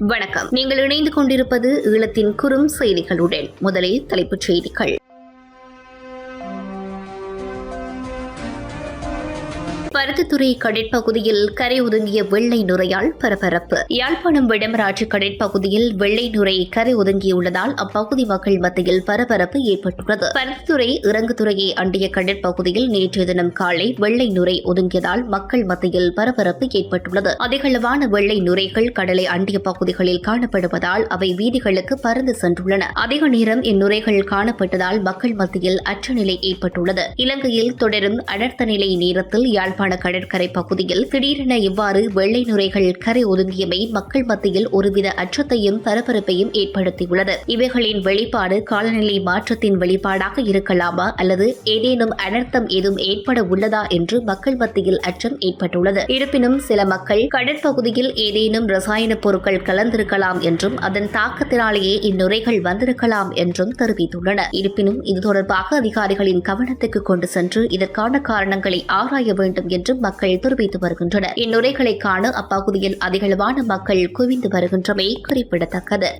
வணக்கம். நீங்கள் இணைந்து கொண்டிருப்பது ஈழத்தின் குறும் செய்திகளுடன். முதலில் தலைப்புச் செய்திகள். பருத்தித்துறை கடற்பகுதியில் கரை ஒதுங்கிய வெள்ளை நுரையால் பரபரப்பு. யாழ்ப்பாணம் விடமராட்சி கடற்பகுதியில் வெள்ளை நுரை கரை ஒதுங்கியுள்ளதால் அப்பகுதி மக்கள் மத்தியில் பரபரப்பு ஏற்பட்டுள்ளது. பருத்தித்துறை இறங்குதுறையை அண்டிய கடற்பகுதியில் நேற்று தினம் காலை வெள்ளை நுரை ஒதுங்கியதால் மக்கள் மத்தியில் பரபரப்பு ஏற்பட்டுள்ளது. அதிகளவான வெள்ளை நுரைகள் கடலை அண்டிய பகுதிகளில் காணப்படுவதால் அவை வீதிகளுக்கு பறந்து சென்றுள்ளன. அதிக நேரம் இந்நுரைகள் காணப்பட்டதால் மக்கள் மத்தியில் அச்சநிலை ஏற்பட்டுள்ளது. இலங்கையில் தொடரும் அடர்த்த நிலை நேரத்தில் யாழ்ப்பாணம் யாழ்ப்பாண கடற்கரை பகுதியில் திடீரென இவ்வாறு வெள்ளை நுரைகள் கரை ஒதுங்கியமை மக்கள் மத்தியில் ஒருவித அச்சத்தையும் பரபரப்பையும் ஏற்படுத்தியுள்ளது. இவைகளின் வெளிப்பாடு காலநிலை மாற்றத்தின் வெளிப்பாடாக இருக்கலாமா? அல்லது ஏதேனும் அனர்த்தம் ஏதும் ஏற்பட உள்ளதா? என்று மக்கள் மத்தியில் அச்சம் ஏற்பட்டுள்ளது. இருப்பினும் சில மக்கள் கடற்பகுதியில் ஏதேனும் ரசாயன பொருட்கள் கலந்திருக்கலாம் என்றும் அதன் தாக்கத்தினாலேயே இந்நுரைகள் வந்திருக்கலாம் என்றும் தெரிவித்துள்ளனர். இருப்பினும் இது தொடர்பாக அதிகாரிகளின் கவனத்துக்கு கொண்டு சென்று இதற்கான காரணங்களை ஆராய வேண்டும் என்றும் மக்கள் தெரிவித்து வருகின்றனர். இந்நுரைகளை காண அப்பகுதியில் அதிகளவான மக்கள் குவிந்து வருகின்றமை குறிப்பிடத்தக்கது.